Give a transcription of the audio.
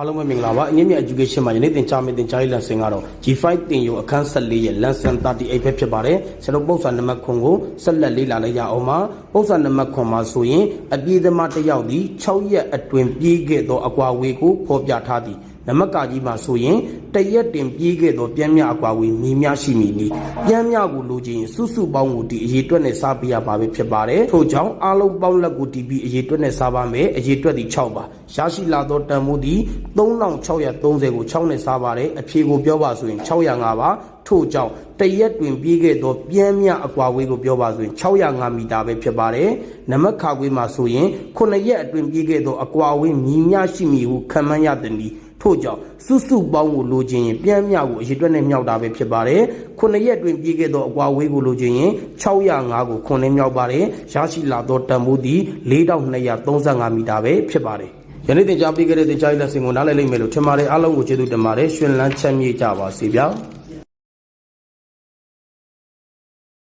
အားလုံးပဲမင်္ဂလာပါအငင်းမြ education မှာယနေ့သင်ကြားမယ့်သင်ကြားရေးလမ်းစဉ်ကတော့ G5 တင်ယူအခန်း14ရဲ့ lesson 38ပဲဖြစ်ပါတယ်ကျွန်တော်ပုံစံနံပါတ်ခွန်ကိုဆက်လက်လေ့လာလိုက်ရအောင်ပါပုံစံနံပါတ်ခွန်မှာဆိုရင်အပြေးသမားတစ်ယောက်ဒီ6ရက်အတွင်းပြေးခဲ့သောအကွာဝေးကိုဖော်ပြထားသည်နမကကြီးမှာဆိုရင်တရက်တင်ပြေးခဲ့သောပြန်မြအကွာဝေးမြည်များရှိမည်နီပြန်မြကိုလိုချင်ရင်စုစုပေါင်းကိုဒီအရေးအတွက်နဲ့စားပေးရပါပဲဖြစ်ပါတယ်ထို့ကြောင့်အားလုံးပေါင်းလက်ကိုတီးပြီးအရေးအတွက်နဲ့စားပါမယ်အရေးအတွက်ဒီ6ပါရရှိလာသောတန်ဖိုးဒီ3630ကို6နဲ့စားပါတယ်အဖြေကိုပြောပါဆိုရင်605ပါ ထို့ကြောင့်တရက်တွင်ပြေးခဲ့သောပြန်မြအကွာဝေးကိုပြောပါဆိုရင်605မီတာပဲဖြစ်ပါတယ်နမခါခွေးမှာဆိုရင်9ရက်အတွင်းပြေးခဲ့သောအကွာဝေးမြည်များရှိမည်ဟုခံမှန်းရသည်နီထို့ကြောင့်စုစုပေါင်းကိုလိုချင်ရင်ပြန်မြကိုအရေအတွက်နဲ့မြောက်တာပဲဖြစ်ပါတယ်ခုနှစ်ရက်တွင်ပြေးခဲ့သောအကွာဝေးကိုလိုချင်ရင်605ကိုခုနှစ်မြောက်ပါတယ်ရရှိလာသောတန်ဖိုးသည်4235မီတာပဲဖြစ်ပါတယ်ယနေ့တင်ကြားပေးခဲ့တဲ့တင်ကြားရေးလက်စင်ကိုနားလည်လိမ့်မယ်လို့ထင်ပါတယ်အားလုံးကိုကျေးဇူးတင်ပါတယ်ရှင်လန်းချမ်းမြေ့ကြပါစေဗျာ